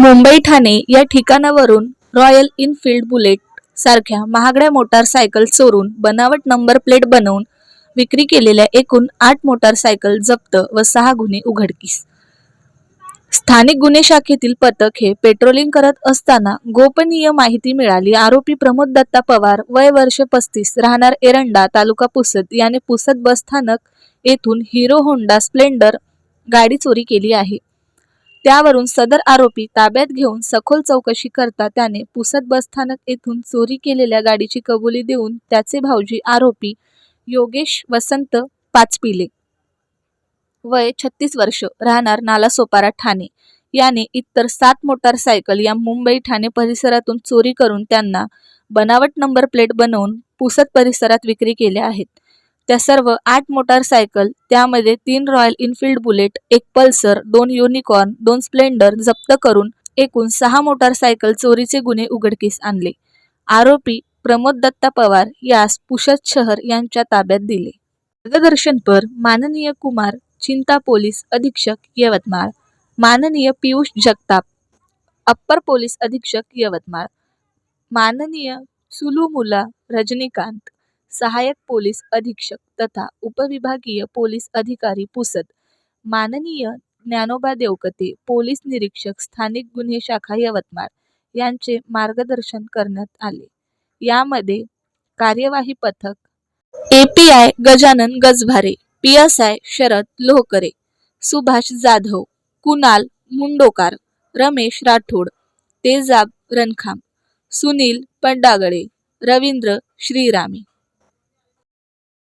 मुंबई ठाणे या ठिकाणावरून royal Enfield bullet सारख्या महागड्या मोटारसायकल चोरून बनावट नंबर प्लेट बनवून विक्री केलेल्या एकूण आठ मोटारसायकल जप्त व सहा गुन्हे उघडकीस. स्थानिक गुन्हे शाखेतील पथक हे पेट्रोलिंग करत असताना गोपनीय माहिती मिळाली. आरोपी प्रमोद दत्ता पवार वय वर्ष पस्तीस राहणार एरंडा तालुका पुसद याने पुसद बसस्थानक येथून हिरो होंडा स्प्लेंडर गाडी चोरी केली आहे. त्यावरून सदर आरोपी ताब्यात घेऊन सखोल चौकशी करता त्याने पुसद बसस्थानक येथून चोरी केलेल्या गाडीची कबुली देऊन त्याचे भाऊजी आरोपी योगेश वसंत पाचपिले वय छत्तीस वर्ष राहणार नालासोपारा ठाणे. याने इतर सात मोटारसायकल या मुंबई ठाणे परिसरातून चोरी करून त्यांना बनावट नंबर प्लेट बनवून पुसद परिसरात विक्री केल्या आहेत. त्या सर्व आठ मोटारसायकल त्यामध्ये तीन रॉयल इनफिल्ड बुलेट एक पल्सर दोन युनिकॉर्न दोन स्प्लेंडर जप्त करून एकूण सहा मोटारसायकल चोरीचे गुन्हे उघडकीस आणले. आरोपी प्रमोद दत्ता पवार यास पुषद शहर यांच्या ताब्यात दिले. मार्गदर्शनपर माननीय कुमार चिंता पोलीस अधीक्षक यवतमाळ. माननीय पियुष जगताप अप्पर पोलीस अधीक्षक यवतमाळ. माननीय सुलुमुला रजनीकांत. सहाय्यक पोलीस अधीक्षक तथा उपविभागीय पोलीस अधिकारी पुसद. माननीय ज्ञानोबा देवकते पोलीस निरीक्षक स्थानिक गुन्हे शाखा यवतमाळ यांचे मार्गदर्शन करण्यात आले. यामध्ये कार्यवाही पथक API Gajanan Gajbhare P S I Sharad Lohkare Subhash Jadhav Kunal Mundokar Ramesh Rathod Tejab Rankham Sunil Pandagale Ravindra Shrirami.